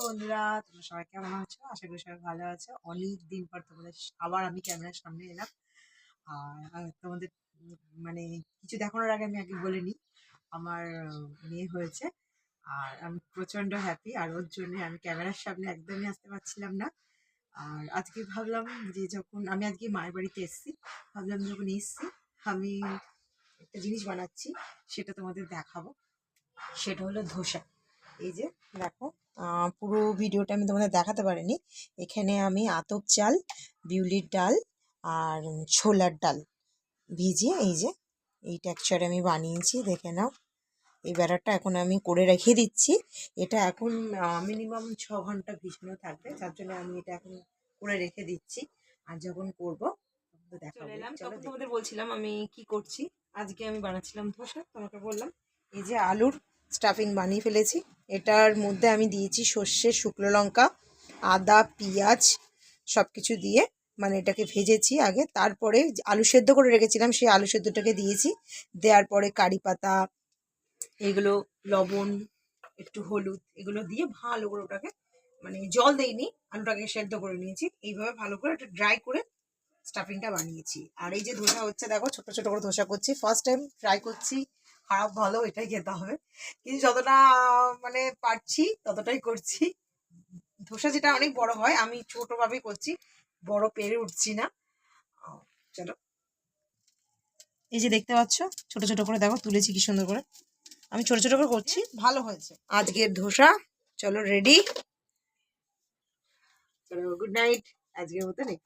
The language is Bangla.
বন্ধুরা, তোমরা সবাই কেমন আছো? আশা করি সবাই ভালো আছো। অনেক দিন পর তোমাদের আবার আমি ক্যামেরার সামনে এলাম। আর তোমাদের মানে কিছু দেখানোর আগে আমি আগে বলে নিই, আমার মেয়ে হয়েছে। আর আমি প্রচণ্ড হ্যাপি আর ওর জন্য আমি ক্যামেরার সামনে একদমই আসতে পারছিলাম না। আর আজকে ভাবলাম যে যখন, আমি আজকে মায়ের বাড়িতে এসেছি, ভাবলাম যখন এসেছি, আমি একটা জিনিস বানাচ্ছি, সেটা তোমাদের দেখাবো। সেটা হলো ধোসা। এই যে, দেখো পুরো ভিডিওটা আমি তোমাদের দেখাতে পারিনি। এখানে আমি আতপ চাল বিউলির ডাল আর ছোলার ডাল ভিজিয়ে এই যে এই টেক্সচারে আমি বানিয়েছি দেখে নাও। এই ব্যাটারটা এখন আমি করে রেখে দিচ্ছি। এটা এখন মিনিমাম ছ ঘণ্টা ভিজানো থাকবে। তার জন্য আমি এটা এখন করে রেখে দিচ্ছি। আর যখন করব তো দেখাবো। চলে এলাম। তখন তোমাদের বলছিলাম আমি কি করছি। আজকে আমি বানাচ্ছিলাম ধোসা তোমাকে বললাম। এই যে আলুর স্টাফিং বানিয়ে ফেলেছি। এটার মধ্যে আমি দিয়েছি সর্ষে, শুকনো লঙ্কা, আদা, পেঁয়াজ সব কিছু দিয়ে। মানে এটাকে ভেজেছি আগে। তারপরে আলু সেদ্ধ করে রেখেছিলাম, সেই আলু সেদ্ধটাকে দিয়েছি। দেওয়ার পরে কারি পাতা, এগুলো লবণ, একটু হলুদ, এগুলো দিয়ে ভালো করে ওটাকে মানে জল দেইনি আলুটাকে সেদ্ধ করে নিয়েছি। এইভাবে ভালো করে একটা ড্রাই করে স্টাফিংটা বানিয়েছি। আর এই যে ধোসা হচ্ছে, দেখো ছোট ছোট করে ধোসা করছি। ফার্স্ট টাইম ট্রাই করছি। খারাপ, ভালো, এটাই খেতে হবে। কিন্তু যতটা মানে পারছি, ততটাই করছি। ধোসা যেটা অনেক বড় হয়, আমি ছোটভাবেই করছি, বড় পেরে উঠছি না। চলো। এই যে দেখতে পাচ্ছ, ছোট ছোট করে দেখো, তুলেছি কি সুন্দর করে। আমি ছোট ছোট করে করছি। ভালো হয়েছে। আজকের ধোসা, চলো রেডি চলো গুড নাইট আজকের মতো নেই